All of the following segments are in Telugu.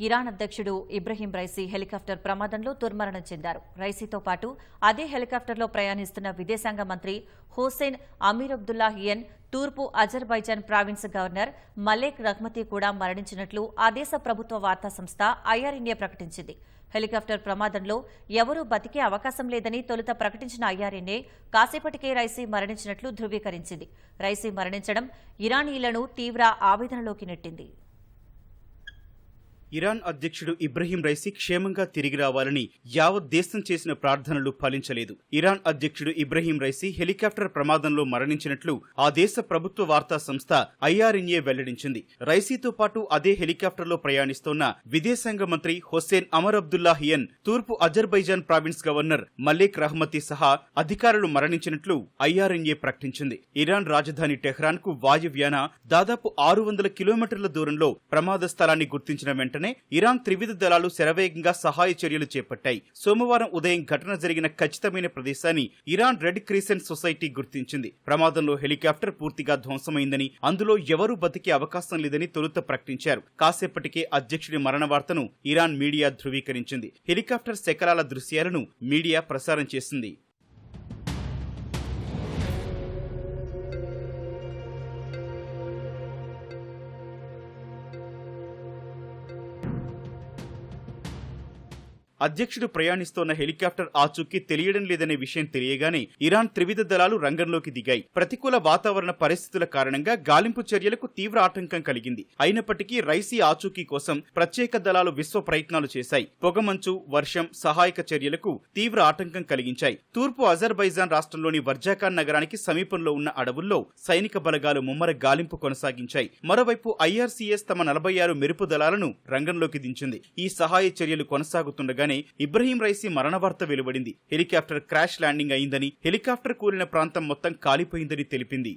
ఇరాన్ అధ్యక్షుడు ఇబ్రహీం రైసీ హెలికాప్టర్ ప్రమాదంలో దుర్మరణం చెందారు. రైసీతో పాటు అదే హెలికాప్టర్లో ప్రయాణిస్తున్న విదేశాంగ మంత్రి హుసేన్ అమీర్ అబ్దుల్లాహియన్ తూర్పు Azerbaijan province governor Malek Rahmati కూడా మరణించినట్లు ఆ దేశ ప్రభుత్వ వార్తా సంస్థ ఐఆర్ఇండియా ప్రకటించింది. హెలికాప్టర్ ప్రమాదంలో ఎవరూ బతికే అవకాశం లేదని తొలుత ప్రకటించిన ఐఆర్ఎన్ఏ కాసేపటికే రైసీ మరణించినట్లు ధృవీకరించింది. రైసీ మరణించడం ఇరానీలను తీవ్ర ఆవేదనలోకి నెట్టింది. ఇరాన్ అధ్యక్షుడు ఇబ్రహీం రైసీ క్షేమంగా తిరిగి రావాలని యావత్ దేశం చేసిన ప్రార్థనలు ఫలించలేదు. ఇరాన్ అధ్యక్షుడు ఇబ్రహీం రైసీ హెలికాప్టర్ ప్రమాదంలో మరణించినట్లు ఆ దేశ ప్రభుత్వ వార్తా సంస్థ ఐఆర్ఎన్ఏ వెల్లడించింది. రైసీతో పాటు అదే హెలికాప్టర్లో ప్రయాణిస్తోన్న విదేశాంగ మంత్రి హుస్సేన్ అమర్ అబ్దుల్లా హియన్ తూర్పు Azerbaijan province governor Malek Rahmati సహా అధికారులు మరణించినట్లు ఐఆర్ఎన్ఏ ప్రకటించింది. ఇరాన్ రాజధాని టెహ్రాన్కు వాయువ్యాన దాదాపు ఆరు వందల కిలోమీటర్ల దూరంలో ప్రమాద స్థలాన్ని గుర్తించిన వెంటనే ఇరాన్ త్రివిధ దళాలు శరవేగంగా సహాయ చర్యలు చేపట్టాయి. సోమవారం ఉదయం ఘటన జరిగిన ఖచ్చితమైన ప్రదేశాన్ని ఇరాన్ రెడ్ క్రీసెంట్ సొసైటీ గుర్తించింది. ప్రమాదంలో హెలికాప్టర్ పూర్తిగా ధ్వంసమైందని అందులో ఎవరూ బతికే అవకాశం లేదని తొలుత ప్రకటించారు. కాసేపటికే అధ్యక్షుడి మరణ వార్తను ఇరాన్ మీడియా ధృవీకరించింది. హెలికాప్టర్ శకలాల దృశ్యాలను మీడియా ప్రసారం చేసింది. అధ్యక్షుడు ప్రయాణిస్తోన్న హెలికాప్టర్ ఆచూకీ తెలియడం లేదనే విషయం తెలియగానే ఇరాన్ త్రివిధ దళాలు రంగంలోకి దిగాయి. ప్రతికూల వాతావరణ పరిస్థితుల కారణంగా గాలింపు చర్యలకు తీవ్ర ఆటంకం కలిగింది. అయినప్పటికీ రైసీ ఆచూకీ కోసం ప్రత్యేక దళాలు విశ్వ ప్రయత్నాలు చేశాయి. పొగమంచు వర్షం సహాయక చర్యలకు తీవ్ర ఆటంకం కలిగించాయి. తూర్పు అజర్బైజాన్ రాష్ట్రంలోని వర్జాకాన్ నగరానికి సమీపంలో ఉన్న అడవుల్లో సైనిక బలగాలు ముమ్మర గాలింపు కొనసాగించాయి. మరోవైపు ఐఆర్సీఎస్ తమ నలభై ఆరు మెరుపు దళాలను రంగంలోకి దించింది. ఈ సహాయ చర్యలు కొనసాగుతుండగానే ఇబ్రహీం రైసీ మరణ వార్త వెలువడింది. హెలికాప్టర్ క్రాష్ ల్యాండింగ్ అయిందని హెలికాప్టర్ కూలిన ప్రాంతం మొత్తం కాలిపోయిందని తెలిపింది.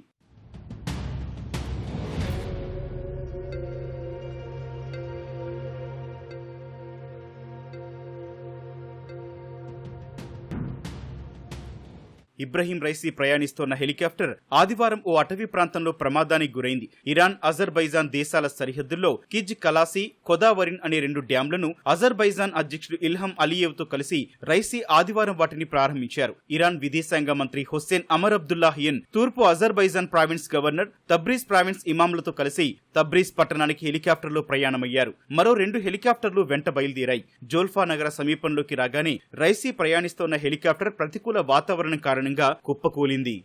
ఇబ్రహీం రైసీ ప్రయాణిస్తోన్న హెలికాప్టర్ ఆదివారం ఓ అటవీ ప్రాంతంలో ప్రమాదానికి గురైంది. ఇరాన్ అజర్బైజాన్ దేశాల సరిహద్దుల్లో కిజ్ కలాసి కొదావరిన్ అనే రెండు డ్యాంలను అజర్బైజాన్ అధ్యక్షుడు ఇల్హం అలియేవ్తో కలిసి రైసీ ఆదివారం వాటిని ప్రారంభించారు. ఇరాన్ విదేశాంగ మంత్రి హుస్సేన్ అమర్ అబ్దుల్లాహియన్ తూర్పు Azerbaijan province governor Tabriz province ఇమాంలతో కలిసి తబ్రీజ్ పట్టణానికి హెలికాప్టర్లో ప్రయాణమయ్యారు. మరో రెండు హెలికాప్టర్లు వెంట బయలుదేరాయి. జోల్ఫా నగర సమీపంలోకి రాగానే రైసీ ప్రయాణిస్తోన్న హెలికాప్టర్ ప్రతికూల వాతావరణం కారణంగా కుప్పకూలింది.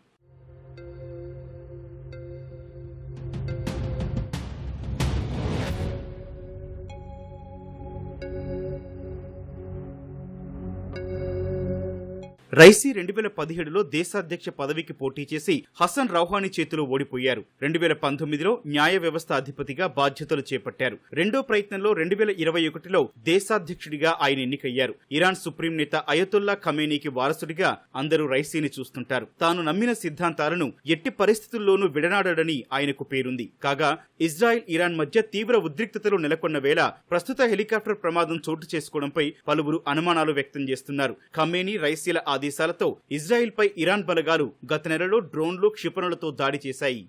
రైసీ రెండు వేల పదిహేడులో దేశాధ్యక్ష పదవికి పోటీ చేసి హసన్ రౌహానీ చేతిలో ఓడిపోయారు. రెండు వేల పంతొమ్మిదిలో న్యాయ వ్యవస్థ అధిపతిగా బాధ్యతలు చేపట్టారు. రెండో ప్రయత్నంలో రెండు వేల ఇరవై ఒకటిలో దేశాధ్యక్షుడిగా ఆయన ఎన్నికయ్యారు. ఇరాన్ సుప్రీం నేత అయతుల్లా ఖమేనీకి వారసుడిగా అందరూ రైసీని చూస్తుంటారు. తాను నమ్మిన సిద్ధాంతాలను ఎట్టి పరిస్థితుల్లోనూ విడనాడని ఆయనకు పేరుంది. కాగా ఇజ్రాయెల్ ఇరాన్ మధ్య తీవ్ర ఉద్రిక్తతలు నెలకొన్న వేళ ప్రస్తుత హెలికాప్టర్ ప్రమాదం చోటు చేసుకోవడంపై పలువురు అనుమానాలు వ్యక్తం చేస్తున్నారు. ఖమేనీ రైసీల ఆదేశాలతో ఇజ్రాయెల్పై ఇరాన్ బలగాలు గత నెలలో డ్రోన్లు క్షిపణులతో దాడి చేశాయి.